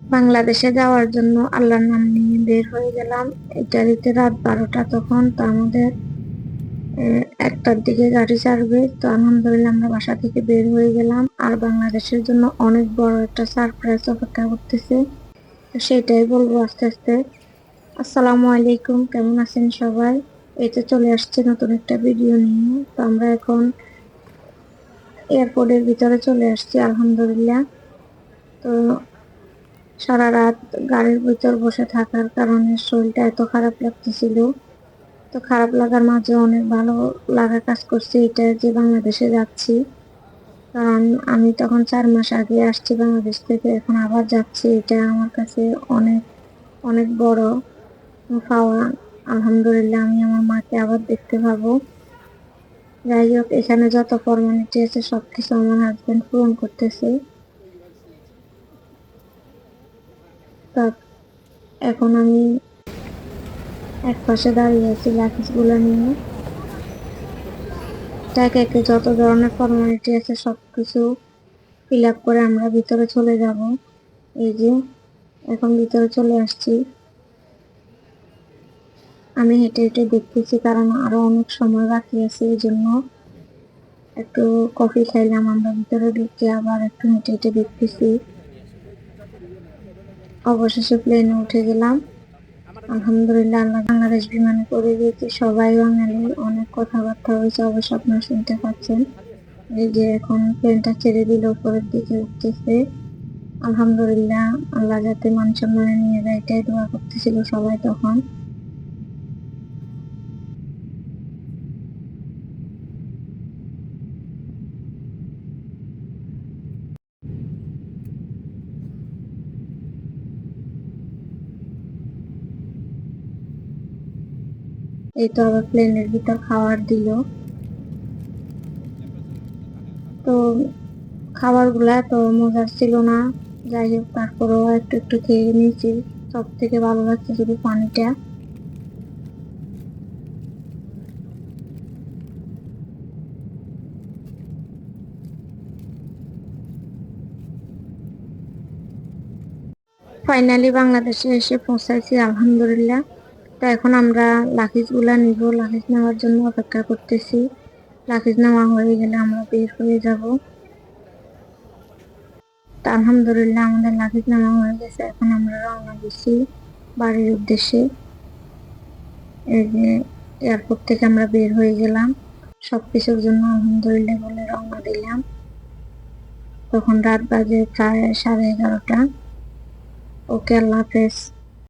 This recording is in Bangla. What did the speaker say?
বাংলাদেশে যাওয়ার জন্য আল্লাহর নাম নিয়ে বের হয়ে গেলাম। ইটালিতে রাত বারোটা তখন, তো আমাদের একটার দিকে গাড়ি ছাড়বে। তো আলহামদুলিল্লাহ আমরা বাসা থেকে বের হয়ে গেলাম। আর বাংলাদেশের জন্য অনেক বড় একটা সারপ্রাইজ অপেক্ষা করতেছে। সেটাই বলব আস্তে আস্তে। আসসালামু আলাইকুম, কেমন আছেন সবাই? এই তো চলে আসছে নতুন একটা ভিডিও নিয়ে। তো আমরা এখন এয়ারপোর্টের ভিতরে চলে আসছি, আলহামদুলিল্লাহ। তো সারা রাত গাড়ির ভিতর বসে থাকার কারণে শরীরটা এত খারাপ লাগতেছিল। তো খারাপ লাগার মাঝে অনেক ভালো লাগা কাজ করছে, এটা যে বাংলাদেশে যাচ্ছি। কারণ আমি তখন চার মাস আগে আসছি বাংলাদেশ থেকে, এখন আবার যাচ্ছি, এটা আমার কাছে অনেক অনেক বড় পাওয়া। আলহামদুলিল্লাহ, আমি আমার মাকে আবার দেখতে পাবো। যাই হোক, এখানে যত ফর্মালিটি আছে, সবকিছু আমার হাজবেন্ড পূরণ করতেছে। তা এখন আমি এক পাশে দাঁড়িয়ে আছি লাগেজগুলো নিয়ে। একে একে যত ধরনের ফর্মালিটি আছে সব কিছু ফিল আপ করে আমরা ভিতরে চলে যাব। এই যে, এখন ভিতরে চলে আসছি। আমি হেঁটে হেঁটে দেখতেছি কারণ আরও অনেক সময় বাকি আছে, এই জন্য একটু কফি খাইলাম, আমরা ভিতরে ঢুকে আবার একটু হেঁটে হেঁটে দেখতেছি। অবশেষে প্লেনে উঠে গেলাম। আলহামদুলিল্লাহ, আল্লাহ বাংলাদেশ বিমানে করে দিয়েছি। সবাই বাঙালি, অনেক কথাবার্তা হয়েছে, অবশ্য আপনারা শুনতে পাচ্ছেন। এই যে এখন প্লেনটা ছেড়ে দিল, উপরের দিকে উঠতেছে। আলহামদুলিল্লাহ, আল্লাহ যাতে মান সম্মানে নিয়ে যায়, এটাই দোয়া করতেছিল সবাই তখন। এই তো আবার প্লেনের ভিতর খাবার দিল। তো খাবারগুলা তো মজার ছিল না। যাই হোক, তারপরেও একটু একটু খেয়ে নিয়েছি। সব থেকে ভালো লাগছে শুধু পানিটা। ফাইনালি বাংলাদেশে এসে পৌঁছাইছি, আলহামদুলিল্লাহ। তো এখন আমরা লাগেজগুলা নিব। লাগেজ নেওয়ার জন্য অপেক্ষা করতেছি। লাগেজ নেওয়া হয়ে গেলে আমরা বের হয়ে যাব। তো আলহামদুলিল্লাহ আমাদের লাগেজ নেওয়া হয়ে গেছে। এখন আমরা রওনা দিচ্ছি বাড়ির উদ্দেশ্যে। এই যে এয়ারপোর্ট থেকে আমরা বের হয়ে গেলাম। সব কিছুর জন্য আলহামদুলিল্লাহ বলে রওনা দিলাম। তখন রাত বাজে প্রায় সাড়ে এগারোটা। ওকে, আল্লাহ হাফেজ।